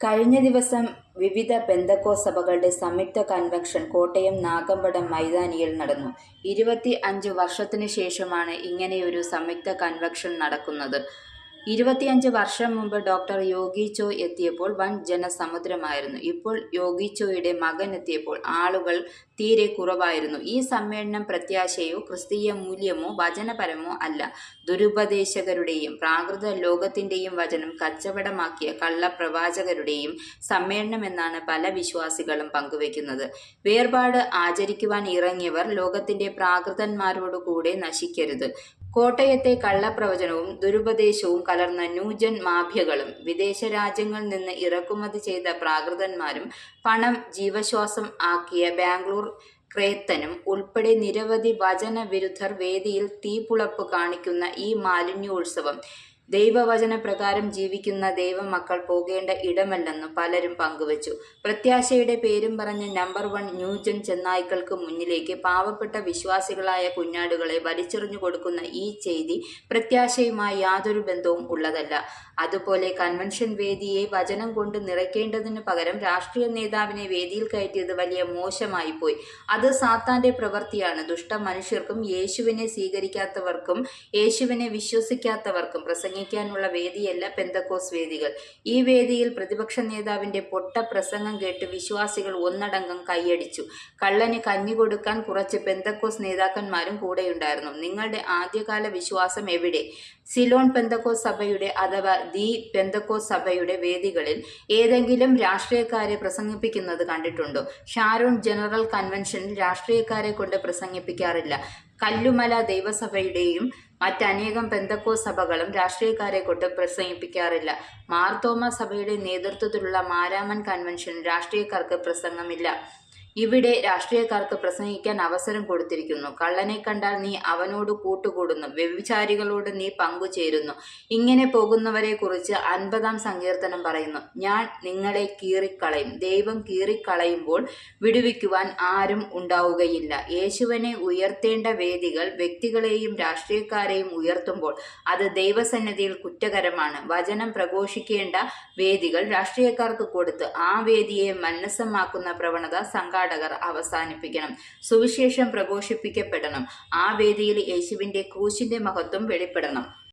കഴിഞ്ഞ ദിവസം വിവിധ ബന്ധക്കോ സഭകളുടെ സംയുക്ത കൺവെൻഷൻ കോട്ടയം നാഗമ്പടം മൈതാനിയിൽ നടന്നു. ഇരുപത്തി അഞ്ച് വർഷത്തിനു ശേഷമാണ് ഇങ്ങനെയൊരു സംയുക്ത കൺവെൻഷൻ നടക്കുന്നത്. ഇരുപത്തിയഞ്ച് വർഷം മുമ്പ് ഡോക്ടർ യോഗി ചോയ് എത്തിയപ്പോൾ വൻ ജനസമുദ്രമായിരുന്നു. ഇപ്പോൾ യോഗി ചോയുടെ മകൻ എത്തിയപ്പോൾ ആളുകൾ തീരെ കുറവായിരുന്നു. ഈ സമ്മേളനം പ്രത്യാശയോ ക്രിസ്തീയ മൂല്യമോ വചനപരമോ അല്ല. ദുരുപദേശകരുടെയും പ്രാകൃത ലോകത്തിന്റെയും വചനം കച്ചവടമാക്കിയ കള്ളപ്രവാചകരുടെയും സമ്മേളനം എന്നാണ് പല വിശ്വാസികളും പങ്കുവെക്കുന്നത്. വേർപാട് ആചരിക്കുവാൻ ഇറങ്ങിയവർ ലോകത്തിന്റെ പ്രാകൃതന്മാരോടു കൂടെ നശിക്കരുത്. കോട്ടയത്തെ കള്ളപ്രവചനവും ദുരുപദേശവും കലർന്ന ന്യൂജൻ മാഫിയകളും വിദേശരാജ്യങ്ങളിൽ നിന്ന് ഇറക്കുമതി ചെയ്ത പ്രാകൃതന്മാരും പണം ജീവശ്വാസം ആക്കിയ ബാംഗ്ലൂർ ക്രേത്തനും ഉൾപ്പെടെ നിരവധി വചനവിരുദ്ധർ വേദിയിൽ തീപുളപ്പ് കാണിക്കുന്ന ഈ മാലിന്യോത്സവം ദൈവവചനപ്രകാരം ജീവിക്കുന്ന ദൈവമക്കൾ പോകേണ്ട ഇടമല്ലെന്ന് പലരും പങ്കുവച്ചു. പ്രത്യാശയുടെ പേരും പറഞ്ഞ് നമ്പർ വൺ ന്യൂജൻ ചെന്നായ്ക്കൾക്ക് മുന്നിലേക്ക് പാവപ്പെട്ട വിശ്വാസികളായ കുഞ്ഞാടുകളെ വലിച്ചെറിഞ്ഞു കൊടുക്കുന്ന ഈ ചെയ്തി പ്രത്യാശയുമായി യാതൊരു ബന്ധവും ഉള്ളതല്ല. അതുപോലെ കൺവെൻഷൻ വേദിയെ വചനം കൊണ്ട് നിറയ്ക്കേണ്ടതിനു പകരം രാഷ്ട്രീയ നേതാവിനെ വേദിയിൽ കയറ്റിയത് വലിയ മോശമായി പോയി അത് സാത്താന്റെ പ്രവൃത്തിയാണ്. ദുഷ്ട മനുഷ്യർക്കും യേശുവിനെ സ്വീകരിക്കാത്തവർക്കും യേശുവിനെ വിശ്വസിക്കാത്തവർക്കും പ്രസംഗിക്കാനുള്ള വേദിയല്ല പെന്തക്കോസ് വേദികൾ. ഈ വേദിയിൽ പ്രതിപക്ഷ നേതാവിന്റെ പൊട്ട പ്രസംഗം കേട്ട് വിശ്വാസികൾ ഒന്നടങ്കം കൈയടിച്ചു. കള്ളന് കഞ്ഞി കൊടുക്കാൻ കുറച്ച് പെന്തക്കോസ് നേതാക്കന്മാരും കൂടെയുണ്ടായിരുന്നു. നിങ്ങളുടെ ആദ്യകാല വിശ്വാസം എവിടെ? സിലോൺ പെന്തക്കോസ് സഭയുടെ അഥവാ ദി പെന്തക്കോ സഭയുടെ വേദികളിൽ ഏതെങ്കിലും രാഷ്ട്രീയക്കാരെ പ്രസംഗിപ്പിക്കുന്നത് കണ്ടിട്ടുണ്ടോ? ഷാരൂൺ ജനറൽ കൺവെൻഷനിൽ രാഷ്ട്രീയക്കാരെ കൊണ്ട് പ്രസംഗിപ്പിക്കാറില്ല. കല്ലുമല ദൈവസഭയുടെയും മറ്റനേകം പെന്തക്കോ സഭകളും രാഷ്ട്രീയക്കാരെ കൊണ്ട് പ്രസംഗിപ്പിക്കാറില്ല. മാർത്തോമ സഭയുടെ നേതൃത്വത്തിലുള്ള മാരാമൻ കൺവെൻഷൻ രാഷ്ട്രീയക്കാർക്ക് പ്രസംഗമില്ല. ഇവിടെ രാഷ്ട്രീയക്കാർക്ക് പ്രസംഗിക്കാൻ അവസരം കൊടുത്തിരിക്കുന്നു. കള്ളനെ കണ്ടാൽ നീ അവനോട് കൂട്ടുകൂടുന്നു. വ്യഭിചാരികളോട് നീ പങ്കുചേരുന്നു. ഇങ്ങനെ പോകുന്നവരെ കുറിച്ച് അൻപതാം സങ്കീർത്തനം പറയുന്നു. ഞാൻ നിങ്ങളെ കീറിക്കളയും. ദൈവം കീറിക്കളയുമ്പോൾ വിടുവിക്കുവാൻ ആരും ഉണ്ടാവുകയില്ല. യേശുവിനെ ഉയർത്തേണ്ട വേദികൾ വ്യക്തികളെയും രാഷ്ട്രീയക്കാരെയും ഉയർത്തുമ്പോൾ അത് ദൈവസന്നിധിയിൽ കുറ്റകരമാണ്. വചനം പ്രഘോഷിക്കേണ്ട വേദികൾ രാഷ്ട്രീയക്കാർക്ക് കൊടുത്ത് ആ വേദിയെ മന്നസമാക്കുന്ന പ്രവണത സംഘാടകർ അവസാനിപ്പിക്കണം. സുവിശേഷം പ്രഘോഷിപ്പിക്കപ്പെടണം ആ വേദിയിൽ യേശുവിന്റെ ക്രൂശിന്റെ മഹത്വം വെളിപ്പെടണം.